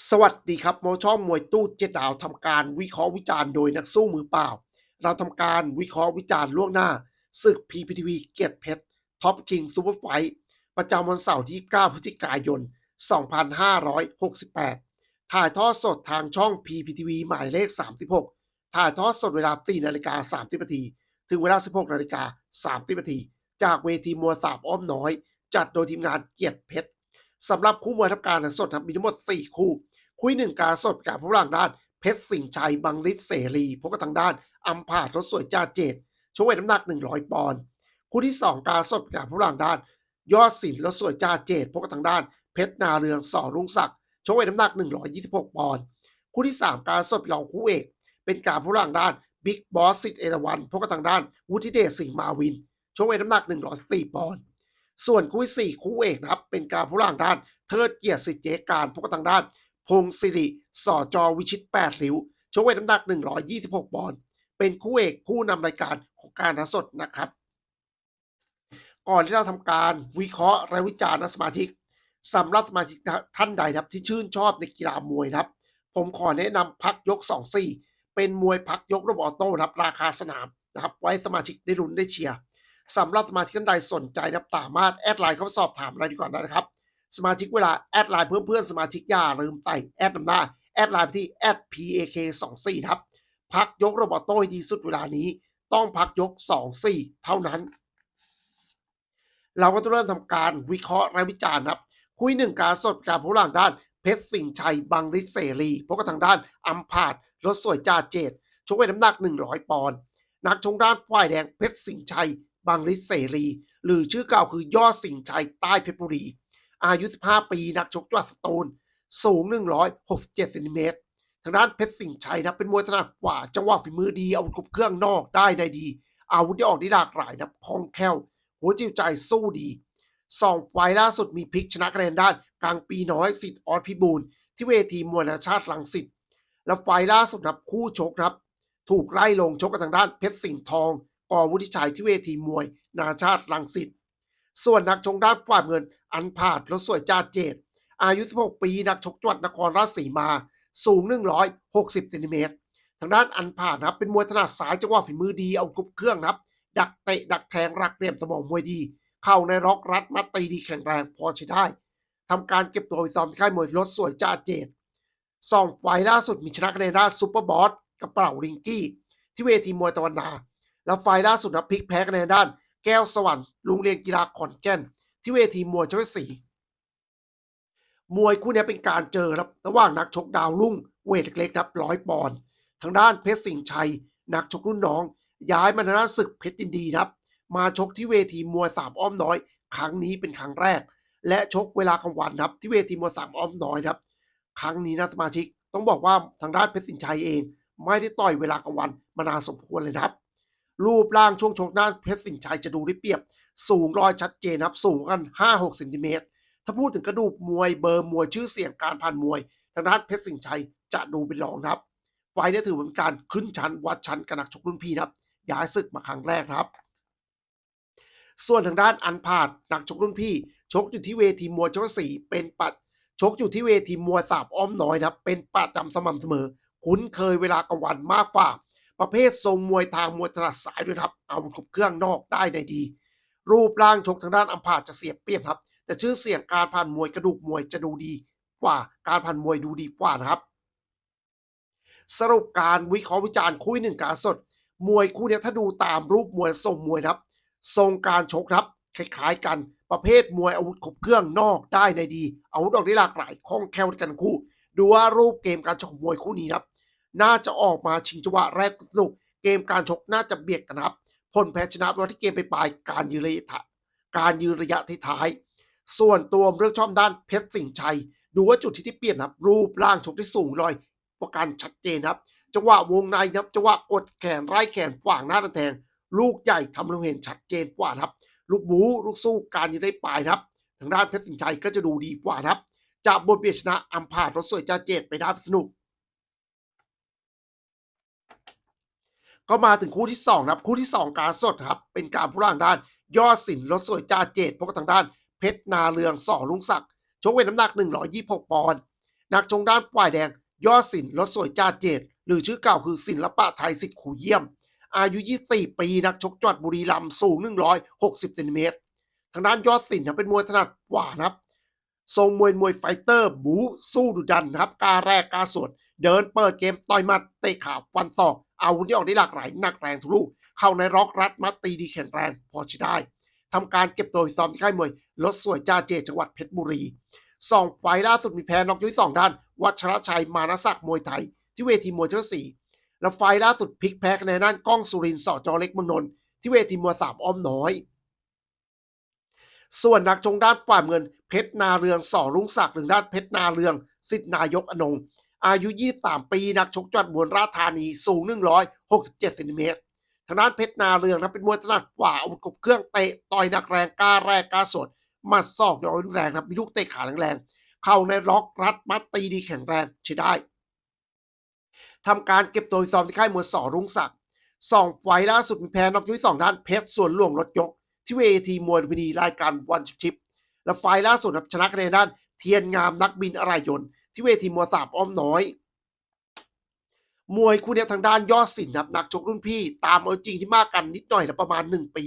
สวัสดีครับโมช่องมวยตู้เจ็ดดาวทำการวิเคราะห์วิจารณ์โดยนักสู้มือเปล่า เราทำการวิเคราะห์วิจารณ์ล่วงหน้าศึก PPTV เกียรติเพชรท็อปคิงซูเปอร์ไฟท์ประจำวันเสาร์ที่ 9 พฤศจิกายน 2568 ถ่ายทอดสดทางช่อง PPTV หมายเลข 36 ถ่ายทอดสดเวลา4นาฬิกา30นาทีถึงเวลา 16นาฬิกา30นาทีจากเวทีมวยสามอ้อมน้อย จัดโดยทีมงานเกียรติเพชร สำหรับคู่มวยทำการสดครับมีทั้งหมด 4 คู่ คู่หนึ่งการสดกับผู้หลังด้าน เพชรสิงห์ชัย บังลิศเสรีพบกับทางด้านอัมพาตรถสวยจ่าเจตช่วงเวทน้ำหนัก 100 ปอนด์คู่ที่ 2 การสดกับผู้หลังด้าน ยอดสินรถสวยจ่าเจตพบกับทางด้าน เพชรนาเรืองสอรุ่งศักดิ์ช่วงเวทน้ำหนัก 126 ปอนด์คู่ที่ 3 การสดรองคู่เอก เป็นการผู้หลังด้านบิ๊กบอสสิทธิ์เอราวันพบกับทางด้านวุฒิเดชสิงห์มาวินช่วงเวทน้ำหนัก 104 ปอนด์ ส่วนคู่สี่คู่เอกนะครับ เป็นการผู้หลังด้าน เทิดเกียรติสิทธิเจการพบกับทางด้าน พงศิริสอจอวิชิตแปดริ้วชกเวทน้ำหนัก 126ปอนด์เป็นคู่เอกผู้นำรายการของการนัสดนะครับ ก่อนที่เราทำการวิเคราะห์และวิจารณ์สมาชิกสำหรับสมาชิกท่านใดครับที่ชื่นชอบในกีฬามวยนะครับ ผมขอแนะนำพักยก2-4เป็นมวยพักยกระบบออโต้ครับราคาสนามนะครับ ไว้สมาชิกได้ลุ้นได้เชียร์ สำหรับสมาชิกท่านใดสนใจนะสามารถแอดไลน์เข้าสอบถามอะไรดีกว่านะครับ สมาชิกเวลาแอดไลน์เพื่อนเพื่อนสมาชิกอย่าลืมใส่แอดนำหน้าแอดไลน์ไปที่ @pak24 ครับ พักยกโรบอตโต้ให้ดีสุดเวลานี้ ต้องพักยก 2-4 เท่านั้น เราก็จะเริ่มทำการวิเคราะห์และวิจารณ์ครับ คุยหนึ่งการสดการผู้หลังด้านเพชรสิงชัยบังริศเสรีพบกับทางด้านอัมพาตรถสวยจ่าเจตชกเวทน้ำหนัก 100 ปอนด์นักชงด้านฝ่ายแดงเพชรสิงชัย บังริศเสรี หรือชื่อเก่าคือยอดสิงห์ชัยใต้เพชรบุรี อายุ 15 ปี นักชกจังหวัดสตูล สูง 167เซนติเมตร ทางด้านเพชรสิงห์ชัยนะเป็นมวยถนัดกว่าจังหวะฝีมือดี อาวุธครบเครื่องนอกได้ในดี อาวุธที่ออกได้หลากหลายนะคล่องแคล่ว หัวจิตใจสู้ดีสองไฟล์ล่าสุดมีพลิกชนะคะแนนด้านกลางปีน้อยสิทธิ์ออสพิบูลที่เวทีมวยนานชาติลังสิตแล้วไฟล์ล่าสุดนะครับคู่ชกนะครับ ถูกไล่ลงชกกับทางด้านเพชรสิงห์ทอง กอวุฒิชัยที่เวทีมวย นาชาติลังสิต ส่วนนักชกด้านฝ่ายเงินอันพาดรถสวยจ่าเจต อายุ 16 ปี นักชกจังหวัดนครราชสีมา สูง 160เซนติเมตร ทางด้านอันผานนะครับเป็นมวยถนัดสายจังหวะฝีมือดี เอากรุบเครื่องนะครับ ดักเตะดักแทงรักเหลี่ยมสมองมวยดี เข้าในร็อกรัดมัดตีดีแข็งแรงพอใช้ได้ทำการเก็บตัวไปซ้อมค่ายมวยรถสวยจ่าเจตสองไฟล์ล่าสุดมีชนะคะแนนด้านซุปเปอร์บอสกระเป๋าริงกี้ ที่เวทีมวยตะวันนา แล้วไฟล์ล่าสุดนะพลิกแพ้คะแนนด้าน แก้วสวรรค์โรงเรียนกีฬาขอนแก่น ที่เวทีมวยช่วยสีมวยคู่นี้เป็นการเจอครับระหว่างนักชกดาวรุ่ง เวทเล็กๆครับร้อยปอนด์ทางด้านเพชรสิงห์ชัย นักชกรุ่นน้อง ย้ายมาทางด้านศึกเพชรยินดีครับ มาชกที่เวทีมวยสามอ้อมน้อย ครั้งนี้เป็นครั้งแรก และชกเวลากลางวันครับที่เวทีมวยสามอ้อมน้อยครับ ครั้งนี้นะสมาชิก ต้องบอกว่าทางด้านเพชรสิงห์ชัยเอง ไม่ได้ต่อยเวลากลางวันมานานสมควรเลยครับ รูปร่างช่วงชกหน้าเพชรสิงห์ชัยจะดูได้เปรียบ สูงรอยชัดเจนครับ สูงกัน 5-6เซนติเมตร ถ้าพูดถึงกระดูกมวยเบอร์มวยชื่อเสียงการผ่านมวย ทางด้านเพชรสิงห์ชัยจะดูเป็นรองครับไฟล์นี้ถือเป็นการขึ้นชั้นวัดชั้นกับนักชกรุ่นพี่ครับย้ายศึกมาครั้งแรกครับ ส่วนทางด้านอันพาดนักชกรุ่นพี่ ชกอยู่ที่เวทีมวยช่องสีเป็นปัด ชกอยู่ที่เวทีมวยสาบอ้อมน้อยนะครับ เป็นประจำสม่ำเสมอ คุ้นเคยเวลากวันมากกว่า ประเภททรงมวยทางมวยถนัดสายด้วยครับเอาครบเครื่องนอกได้ในดี รูปร่างชกทางด้านอัมพาตจะเสียเปรียบครับ แต่ชื่อเสียงการผ่านมวยกระดูกมวยจะดูดีกว่าการผ่านมวยดูดีกว่านะครับ สรุปการวิเคราะห์วิจารณ์คู่หนึ่งการสด มวยคู่นี้ถ้าดูตามรูปมวยทรงมวยครับ ทรงการชกครับคล้ายๆกันประเภทมวยอาวุธครบเครื่องนอกได้ในดีอาวุธออกได้หลากหลายคล่องแคล่วกันคู่ ดูว่ารูปเกมการชกมวยคู่นี้ครับ น่าจะออกมาชิงจังหวะแรกสนุก เกมการชกน่าจะเบียดกันครับ ผลแพ้ชนะวันที่เกมไปปลายการยืนระยะการยืนระยะท้ายส่วนตัวเรื่องชอบด้านเพชรสิงห์ชัย ดูว่าจุดที่ที่เปลี่ยนครับ รูปร่างชกที่สูงลอยประกันชัดเจนครับจังหวะวงในนะครับจังหวะกดแขนไล่แขนขวางหน้าตะแทง ลูกใหญ่ทำให้เราเห็นชัดเจนกว่าครับ ลูกบูลูกสู้การยืนได้ปลายครับ ทางด้านเพชรสิงห์ชัยก็จะดูดีกว่าครับจากบทเบียชนะอัมพาตรถสวยจ่าเจตไปได้สนุก ก็มาถึงคู่ที่สองนะครับคู่ที่สองการสดครับ เป็นการผู้ร่างด้าน ยอดสินรถสวยจ่าเจตพบกับทางด้านเพชรนาเรืองสอลุงศักดิ์ชกเวทน้ำหนัก 126 ปอนด์นักชงด้านฝ่ายแดง ยอดศิลป์รถสวยจ่าเจตหรือชื่อเก่าคือศิลปะไทยสิทธิ์ขูเยี่ยม อายุ 24 ปีนักชกจังหวัดบุรีรัมย์สูง 160เซนติเมตรทางด้านยอดศิลป์ครับเป็นมวยถนัดกว่านะครับทรงมวยมวยไฟเตอร์ บูสู้ดุดันครับกล้าแรกกล้าสวนเดินเปิดเกมต่อยมัดเตะขาฟันศอก อาวุธที่ออกได้หลากหลายหนักแรงทุกลูก เข้าในร็อกรัดมัดตีดีแข็งแรงพอใช้ได้ทำการเก็บตัวซ้อมที่ค่ายมวยรถสวยจ่าเจจังหวัดเพชรบุรีสองไฟล่าสุดมีแพ้น็อกยุ้ยสองด้าน วัชรชัยมานศักดิ์มวยไทย ที่เวทีมวยเจ้าสี่แล้วไฟล่าสุดพลิกแพ้คะแนนด้านก้องสุรินทร์สอจอเล็กเมืองนนท์ที่เวทีมวยสามอ้อมน้อย ส่วนนักชงด้านฝ่ายเงิน เพชรนาเรืองสอรุ่งศักดิ์หนึ่งด้านเพชรนาเรือง สิทธนายกอนงค์ อายุ 23 ปี นักชกจังหวัดบวนราชธานี สูง 167เซนติเมตร ทางด้านเพชรนาเรืองนะเป็นมวยถนัดกว่าอาวุธครบเครื่องเตะต่อยหนักแรงกล้าแรกกล้าสดมัดศอกยาวรุนแรงนะมีลูกเตะขาแรงๆ เข้าในล็อกรัดมัดตีดีแข็งแรงใช้ได้ทำการเก็บตัวซ้อมที่ค่ายมวยสอรุ่งศักดิ์สองไฟล่าสุดมีแพ้นอกยุ้ยสองด้านเพชรส่วนหลวงรถยก ที่เวทีมวยพินีรายการวันชิปและไฟล์ล่าสุดชนะคะแนนด้านเทียนงามนักบินอะไรยนต์ ที่เวทีมวยสามอ้อมน้อย มวยคู่เนี้ยทางด้านยอดสินครับนักชกรุ่นพี่ ตามเอาจริงที่มากกันนิดหน่อยนะประมาณ 1 ปี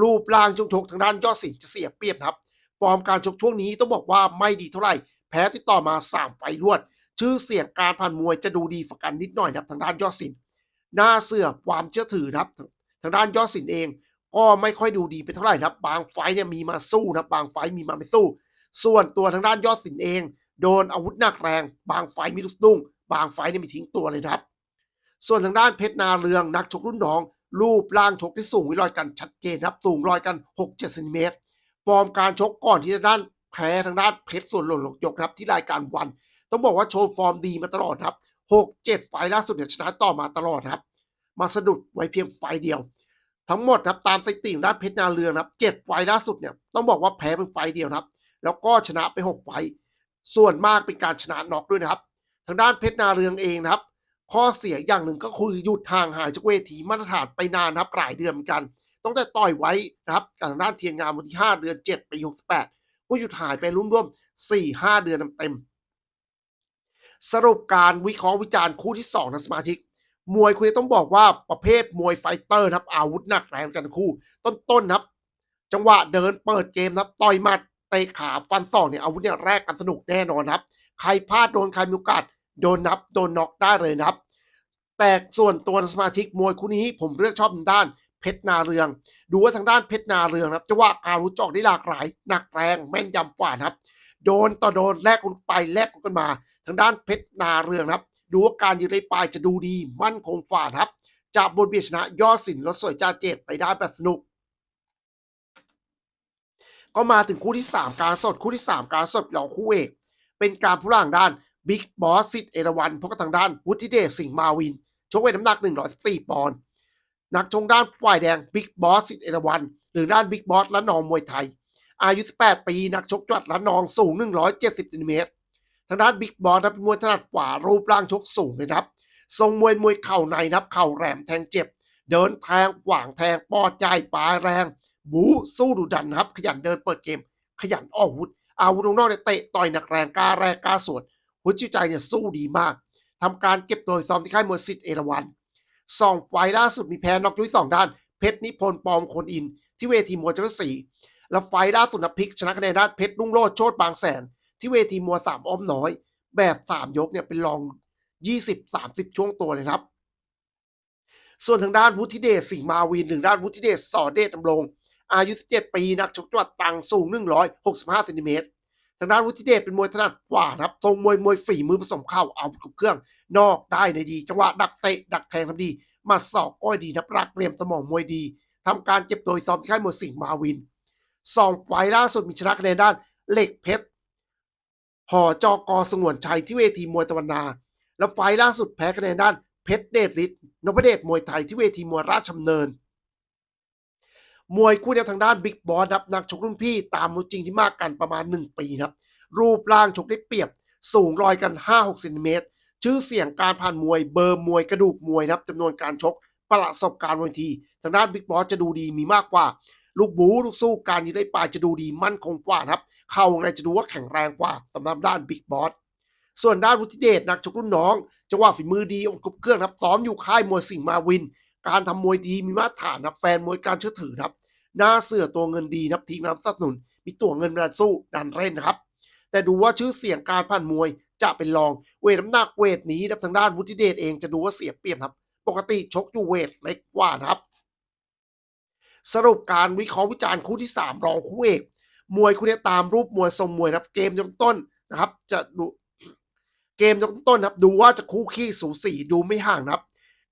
รูปร่างชงชกทางด้านยอดสินจะเสียเปรียบครับ ฟอร์มการชกช่วงนี้ต้องบอกว่าไม่ดีเท่าไหร่ แพ้ติดต่อมา 3 ไฟรวด ชื่อเสียงการผ่านมวยจะดูดีฝักกันนิดหน่อยครับทางด้านยอดสินหน้าเสือความเชื่อถือนะครับ ทางด้านยอดสินเอง ก็ไม่ค่อยดูดีไปเท่าไหร่นะครับ บางไฟเนี่ยมีมาสู้นะบางไฟมีมาไม่สู้ ส่วนตัวทางด้านยอดสินเอง โดนอาวุธหนักแรง บางไฟมีลูกตุ้ง บางไฟเนี่ยมีทิ้งตัวเลยนะครับ ส่วนทางด้านเพชรนาเรืองนักชกรุ่นน้อง รูปร่างชกที่สูงวิรอยกันชัดเจนครับสูงรอยกัน 6-7เซนติเมตรฟอร์มการชกก่อนที่จะด้านแพ้ทางด้านเพชรส่วนหล่นหลกยกครับที่รายการวัน ต้องบอกว่าโชว์ฟอร์มดีมาตลอดครับ6-7ไฟล่าสุดเนี่ยชนะต่อมาตลอดครับ มาสะดุดไว้เพียงไฟเดียว ทั้งหมดครับตามสถิติของด้านเพชรนาเรืองครับเจ็ดไฟล่าสุดเนี่ยต้องบอกว่าแพ้เป็นไฟเดียวนะครับ แล้วก็ชนะไปหกไฟล์ ส่วนมากเป็นการชนะน็อกด้วยนะครับ ทางด้านเพชรนาเรืองเองนะครับ ข้อเสียอย่างหนึ่งก็คือหยุดห่างหายจากเวทีมาตรฐานไปนานครับหลายเดือนเหมือนกันต้องแต่ต่อยไว้นะครับทางด้านเทียงงามวันที่ 5 เดือน 7 ปี 68ก็หยุดหายไปร่วมๆ4-5 เดือนเต็มสรุปการวิเคราะห์วิจารณ์คู่ที่2นะสมาชิก มวยคุณต้องบอกว่าประเภทมวยไฟเตอร์นะครับอาวุธหนักแรงกันคู่ ต้นๆนะครับ จังหวะเดินเปิดเกมนะครับต่อยหมัด เตะขาฟันศอกเนี่ยอาวุธเนี่ยแรกกันสนุกแน่นอนครับ ใครพลาดโดนใครมีโอกาสโดนนับโดนน็อกได้เลยนะครับ แต่ส่วนตัวสมาชิกมวยคู่นี้ผมเลือกชอบด้านเพชรนาเรือง ดูว่าทางด้านเพชรนาเรืองครับจังหวะการรู้จอกได้หลากหลายหนักแรงแม่นยำกว่านะครับ โดนต่อโดนแลกกันไปแลกกันมา ทางด้านเพชรนาเรืองครับดูว่าการยืนในปลายจะดูดีมั่นคงฝ่าครับจากบนเบียชนะยอดสินรถสวยจ่าเจตไปได้แบบสนุก ก็มาถึงคู่ที่ 3 การสดคู่ที่ 3 การสดเราคู่เอกเป็นการผู้ล่างด้านบิ๊กบอสสิทธิ์เอราวันพบกับทางด้านวุฒิเดชสิงห์มาวินชกเวทน้ำหนัก 114ปอนด์นักชงด้านฝ่ายแดงบิ๊กบอสสิทธิ์เอราวันหรือด้านบิ๊กบอสละนองมวยไทย อายุ 18 ปีนักชกจัดละนองสูง 170ซนติเมตรทางด้านบิ๊กบอสนะเป็นมวยถนัดกว่ารูปร่างชกสูงเลยนะครับทรงมวยมวยเข่าในนะครับเข่าแหลมแทงเจ็บ เดินแทงขวางแทงปอดใหญ่ปลายแรง บูสู้ดุดันนะครับ ขยันเดินเปิดเกม ขยันออกอาวุธอาวุธนอกเนี่ยเตะต่อยหนักแรงกล้าแรงกล้าสวนหัวจิตใจเนี่ยสู้ดีมากทำการเก็บตัวซ้อมที่ค่ายมวยสิทธิ์เอราวันสองไฟล่าสุดมีแพ้น็อกยุ้ยสองด้าน เพชรนิพนธ์ปอมคนอิน ที่เวทีมวยจังหวัดสี่แล้วไฟล่าสุดนะพลิกชนะคะแนนด้านเพชรรุ่งโรจน์โชตบางแสน ที่เวทีมวยสามอ้อมน้อย แบบสามยกเนี่ยเป็นรอง20-30ช่วงตัวเลยครับ ส่วนทางด้านวุฒิเดชสิงห์มาวินหรือด้านวุฒิเดชสอเดชดำรง อายุ 17 ปีนักชกจังหวัดตรังสูง 165เซนติเมตรทางด้านวุฒิเดชเป็นมวยถนัดกว่าครับทรงมวยมวยฝีมือผสมเข้าเอากับเครื่อง นอกได้ในดี จังหวะดักเตะดักแทงทำดี มาสอกก้อยดีนับรักเรียมสมองมวยดีทำการเก็บตัวซ้อมที่ค่ายมวยสิงห์มาวินสองไฟล่าสุดมีชนะคะแนนด้านเหล็กเพชรหอจอกอสงวนชัยที่เวทีมวยตะวันนา แล้วไฟล์ล่าสุดแพ้คะแนนด้านเพชรเดชฤทธิ์นพเดชมวยไทยที่เวทีมวยราชดำเนิน มวยคู่เดียวทางด้านบิ๊กบอสนักชกรุ่นพี่ตามรู้จริงที่มากกันประมาณ 1 ปีครับ รูปร่างชกได้เปรียบสูงรอยกัน 5-6เซนติเมตรชื่อเสียงการผ่านมวยเบอร์มวยกระดูกมวยนะครับจำนวนการชกประสบการณ์วันทีทางด้านบิ๊กบอสจะดูดีมีมากกว่า ลูกบูลูกสู้การยืนได้ปลายจะดูดีมั่นคงกว่านะครับเข่าในจะดูว่าแข็งแรงกว่าสำหรับด้านบิ๊กบอสส่วนด้านวุฒิเดชนักชกรุ่นน้องจังหวะฝีมือดีองค์ครบเครื่องครับซ้อมอยู่ค่ายมวยสิงห์มาวิน การทำมวยดีมีมาตรฐานนะครับแฟนมวยการเชื่อถือครับ หน้าเสือตัวเงินดีนับทีมงานสนับสนุน มีตัวเงินมาสู้ดันเล่นนะครับ แต่ดูว่าชื่อเสียงการผ่านมวยจะเป็นรองเวทน้ำหนักเวทนี้ดับทางด้านวุฒิเดชเองจะดูว่าเสียเปรียบครับ ปกติชกอยู่เวทเล็กกว่านะครับ สรุปการวิเคราะห์วิจารณ์คู่ที่ 3 รองคู่เอกมวยคู่นี้ตามรูปมวยทรงมวยนะครับ เกมยกต้นนะครับ จะดูเกมยกต้นนะครับ ดูว่าจะคู่ขี้สูสีดูไม่ห่างนะครับ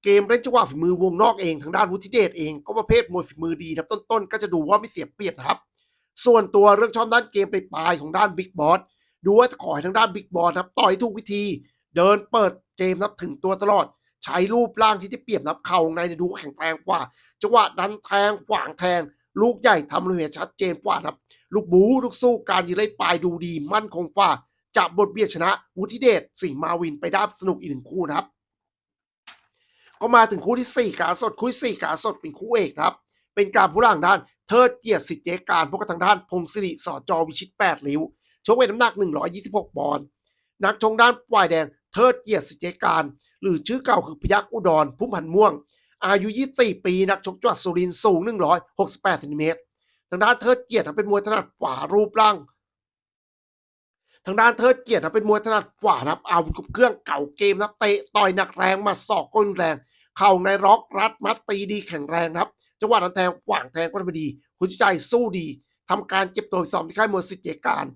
เกมเล่นจังหวะฝีมือวงนอกเองทางด้านวุฒิเดชเองก็ประเภทมวยฝีมือดีนะครับต้นๆ ก็จะดูว่าไม่เสียเปรียบนะครับ ส่วนตัวเรื่องชอบด้านเกมไปปลายของด้านบิ๊กบอสดูว่าขอให้ทางด้านบิ๊กบอสนะครับต่อยถูกวิธี เดินเปิดเกมนับถึงตัวตลอด ใช้รูปร่างที่ได้เปรียบนับเข่าในดูแข็งแรงกว่าจังหวะดันแทงขวางแทง ลูกใหญ่ทำเลยชัดเจนกว่าครับ ลูกบูลูกสู้การยืนไล่ปลายดูดีมั่นคงกว่าจับบทเบียดชนะวุฒิเดชสิงห์มาวินไปได้สนุกอีกหนึ่งคู่นะครับ ก็มาถึงคู่ที่ 4 การสดคู่ที่สี่การสดเป็นคู่เอกครับ เป็นการผู้ล่างด้านเทิดเกียรติสิทธิเจการพวกบทางด้านพงศิริสอจอวิชิต8ริ้วชกเวทน้ำหนัก 126ปอนด์นักชงด้านปลายแดงเทิดเกียรติสิทธิเจการ หรือชื่อเก่าคือพยักอุดรพุ่มพันม่วง อายุ 24 ปีนักชกจังหวัดสุรินทร์สูง 168เซนติเมตรทางด้านเทิดเกียรติเป็นมวยถนัดขวารูปร่างทางด้านเทิดเกียรติเป็นมวยถนัดขวานะครับอาวุธครบเครื่องเก่าเกมนับเตะต่อยหนักแรงมาสอกก้นแรง เข่าในร็อกรัดมัดตีดีแข็งแรงครับจังหวะนั้นแทงขวางแทงก็ไม่ดีคุณใจสู้ดีทำการเก็บตัวซ้อมที่ค่ายมวยสิทธิเจการ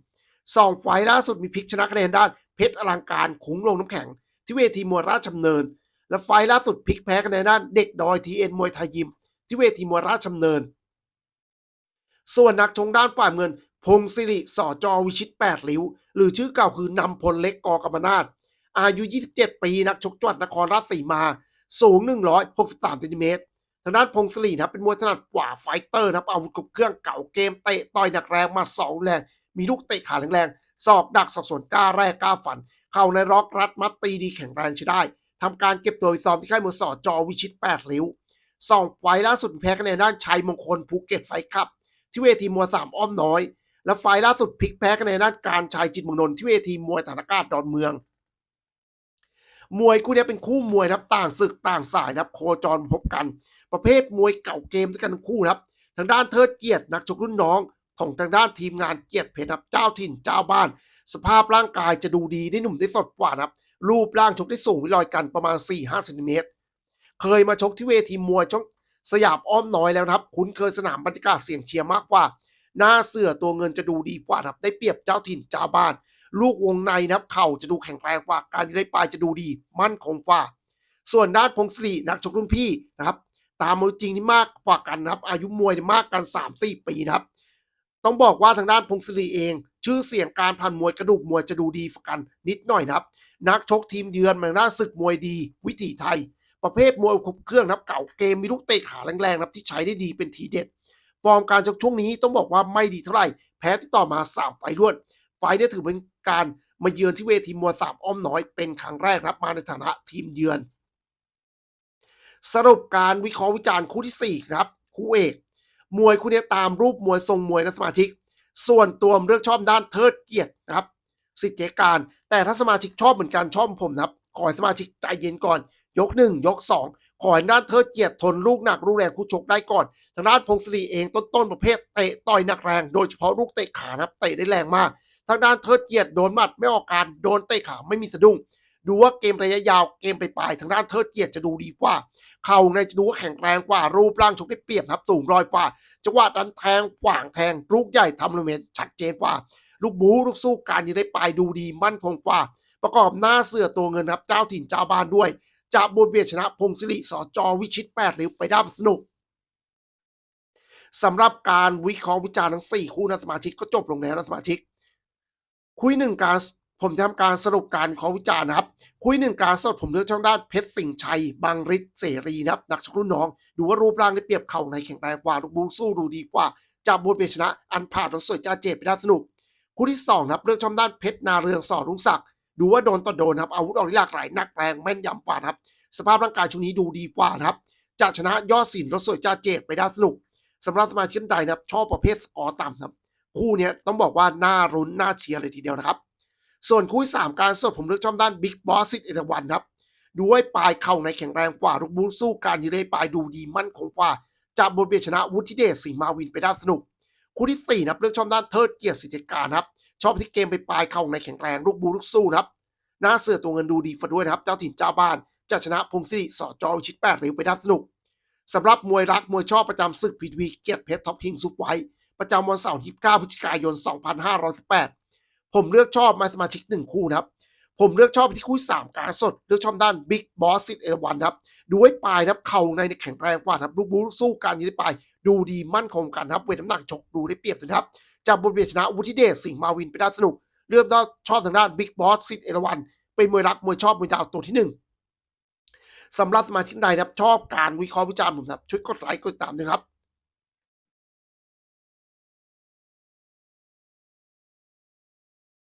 สองไฟล่าสุดมีพลิกชนะคะแนนด้านเพชรอลังการขุงลงน้ำแข็ง ที่เวทีมวยราชดำเนิน และไฟล์ล่าสุดพลิกแพ้คะแนนด้านเด็กดอยทีเอ็นมวยไทยยิม ที่เวทีมวยราชดำเนิน ส่วนนักชงด้านฝ่ายเงิน พงศิริสอจอวิชิต8ริ้ว หรือชื่อเก่าคือนำพลเล็กกอกรรมนาศอายุ 27 ปีนักชกจังหวัดนครราชสีมา สูง 163เซนติเมตรทางด้านพงศรีนะครับเป็นมวยถนัดกว่าไฟเตอร์นะครับอาวุธครบเครื่องเก่าเกมเตะต่อยหนักแรงมาสองแรง มีลูกเตะขาแรงๆศอกดักสอบสวนกล้าแรกกล้าฝัน เข้าในร็อกรัดมัดตีดีแข็งแรงใช้ได้ทำการเก็บตัวซ้อมที่ค่ายมวยสอจอวิชิต8ริ้วสองไฟล่าสุดแพ้คะแนนด้านชัยมงคลภูเก็ตไฟคับ ที่เวทีมวยสามอ้อมน้อย และไฟล่าสุดพลิกแพ้คะแนนด้านการชัยจิตมงนนท์ที่เวทีมวยฐานอากาศดอนเมือง มวยคู่นี้เป็นคู่มวยครับต่างศึกต่างสายครับโคจรพบกัน ประเภทมวยเก่าเกมด้วยกันทั้งคู่ครับ ทางด้านเทิดเกียรตินักชกรุ่นน้อง ของทางด้านทีมงานเกียรติเพชรครับเจ้าถิ่นเจ้าบ้าน สภาพร่างกายจะดูดีได้หนุ่มได้สดกว่านะครับรูปร่างชกได้สูงวิลอยกันประมาณ 4-5เซนติเมตร เคยมาชกที่เวทีมวยช่องสยามอ้อมน้อยแล้วครับคุ้นเคยสนามบรรยากาศเสียงเชียร์มากกว่า หน้าเสือตัวเงินจะดูดีกว่านะครับได้เปรียบเจ้าถิ่นเจ้าบ้าน ลูกวงในนะครับเข่าจะดูแข็งแรงกว่า การได้ปลายจะดูดี มั่นคงกว่า ส่วนด้านพงศรีนักชกรุ่นพี่นะครับ ตามมวยจริงที่มากกว่ากันนะครับ อายุมวยนี่มากกัน3-4ปีนะครับ ต้องบอกว่าทางด้านพงศรีเอง ชื่อเสียงการผ่านมวยกระดูกมวยจะดูดีกันนิดหน่อยนะครับ นักชกทีมเยือนมาหน้าศึกมวยดี วิถีไทย ประเภทมวยครบเครื่องนะครับเก่าเกมมีลูกเตะขาแรงๆนะครับที่ใช้ได้ดีเป็นทีเด็ดฟอร์มการชกช่วงนี้ต้องบอกว่าไม่ดีเท่าไหร่แพ้ที่ต่อมา3ไฟล์รวด ไฟล์นี้ถือเป็นการมาเยือนที่เวทีมวยสามอ้อมน้อยเป็นครั้งแรกครับมาในฐานะทีมเยือน สรุปการวิเคราะห์วิจารณ์คู่ที่ 4 ครับ คู่เอก มวยคู่นี้ตามรูปมวยทรงมวยนะสมาชิก ส่วนตัวเลือกชอบด้านเทิดเกียรตินะครับ สิทธิการ แต่ถ้าสมาชิกชอบเหมือนกันชอบผมนะครับ ขอให้สมาชิกใจเย็นก่อน ยกหนึ่งยกสองขอให้ด้านเทิดเกียรติทนลูกหนักลูกแรงคู่ชกได้ก่อนทางด้านพงศรีเองต้นๆประเภทเตะต่อยหนักแรง โดยเฉพาะลูกเตะขานะครับเตะได้แรงมาก ทางด้านเทิดเกียรติโดนหมัดไม่ออกการโดนเตะขาไม่มีสะดุ้ง ดูว่าเกมระยะยาวเกมไปปลายทางด้านเทิดเกียรติจะดูดีกว่า เข่าในจะดูว่าแข็งแรงกว่ารูปร่างชกได้เปรียบนะครับสูงรอยกว่าจังหวะดันแทงขวางแทงลูกใหญ่ทำลูกเมนชัดเจนกว่า ลูกบูลูกสู้การยืนได้ปลายดูดีมั่นคงกว่า ประกอบหน้าเสือตัวเงินครับเจ้าถิ่นเจ้าบ้านด้วยจะบนเบียดชนะพงศิริสอจอวิชิตแปดริ้วไปได้สนุกสำหรับการวิเคราะห์วิจารณ์ทั้ง 4 คู่นะสมาชิกก็จบลงแล้วนะสมาชิก คุยหนึ่งการผมจะทำการสรุปการวิเคราะห์วิจารณ์นะครับ คุยหนึ่งการสดผมเลือกช่องด้านเพชรสิงห์ชัยบางฤทธิ์เสรีนะครับนักชกรุ่นน้อง ดูว่ารูปร่างได้เปรียบเข่าในแข็งแรงกว่าลูกบูสู้ดูดีกว่าจะบนเบียดชนะ อันผ่านรถสวยจ้าเจดไปได้สนุก คู่ที่สองนะครับเลือกช่องด้านเพชรนาเรืองสอรุ่งศักดิ์ดูว่าโดนต่อโดนครับอาวุธออกที่หลากหลายนักแรงแม่นยำกว่านะครับ สภาพร่างกายช่วงนี้ดูดีกว่านะครับจะชนะยอดสินรถสวยจ้าเจดไปได้สนุกสำหรับสมาชิกท่านใดนะครับชอบประเภทสกอร์ต่ำครับ คู่นี้ต้องบอกว่าน่ารุ้นน่าเชียร์เลยทีเดียวนะครับ ส่วนคู่สามการสดผมเลือกชอบด้านบิ๊กบอสซิตเอราวันครับด้วยปลายเข่าในแข็งแรงกว่าลูกบูสู้การยืนได้ปลายดูดีมั่นคงกว่าจากบทเบียชนะวุฒิเดชสีมาวินไปได้สนุก คู่ที่สี่นะเลือกชอบด้านเทิดเกียรติสิทธิการครับชอบที่เกมไปปลายเข่าในแข็งแรงลูกบูลูกสู้ครับหน้าเสือตัวเงินดูดีฟด้วยนะครับ เจ้าถิ่นเจ้าบ้านจะชนะพงศิริสอจอชิดแปดเร็วไปได้สนุกสำหรับมวยรักมวยชอบประจำศึกพีทีเกียรติเพชรท็อปคิงซุปไว้ ประจำวันเสาร์ที่ 9 พฤศจิกายน 2518 ผมเลือกชอบมาสมาชิกหนึ่งคู่นะครับ ผมเลือกชอบไปที่คู่ที่สามการสด เลือกชอบด้านบิ๊กบอสซิตเอราวันครับ ดูไว้ปลายนะครับ เข่าในเนี่ยแข็งแรงกว่านะครับลูกบูลสู้การยืนได้ปลาย ดูดีมั่นคงกันครับ เวทน้ำหนักชกดูได้เปรียบนะครับ จากบทเบียดชนะวุฒิเดชสิงห์มาวินไปได้สนุกเริ่มต้นชอบทางด้านบิ๊กบอสซิตเอราวันเป็นมวยรักมวยชอบมวยดาวตัวที่หนึ่งสำหรับสมาชิกใดนะครับชอบการวิเคราะห์วิจารณ์ผมนะครับช่วยกดไลค์กดติดตามด้วยครับ